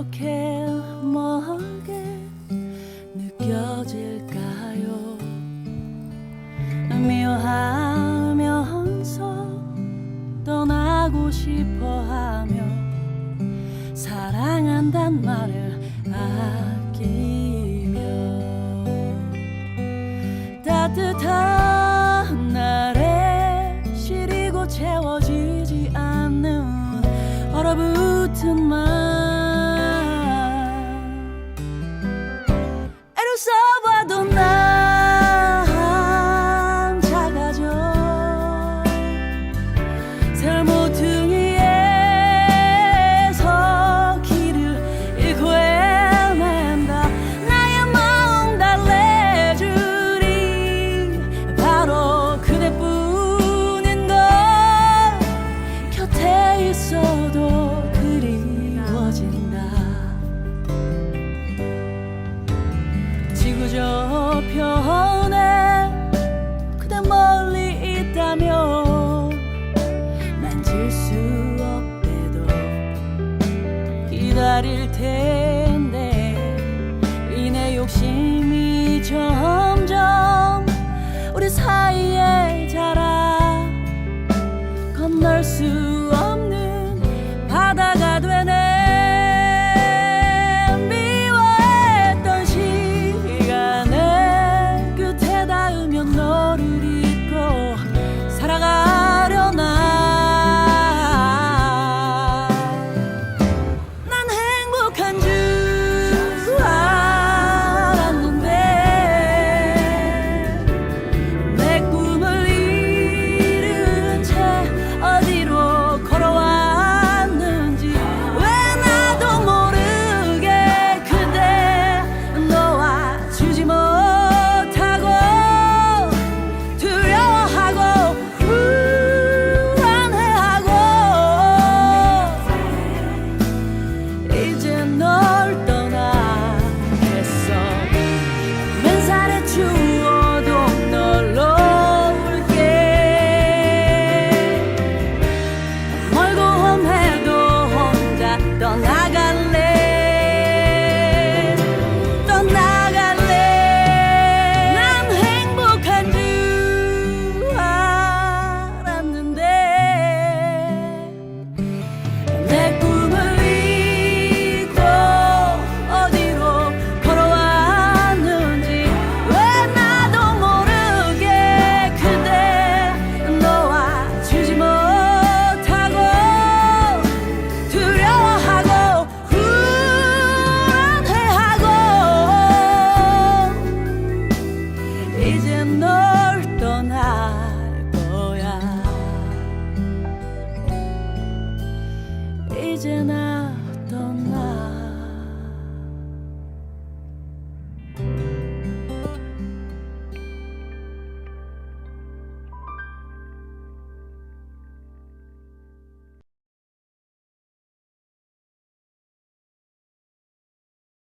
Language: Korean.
이렇게 멀게 느껴질까요? 미워하면서 떠나고 싶어하며 사랑한단 말을 아끼며 따뜻한 있어도 그리워진다. 지구 저편에 그대 멀리 있다면 만질 수 없대도 기다릴 텐데 이 내 욕심이 점점 우리 사이에 imagine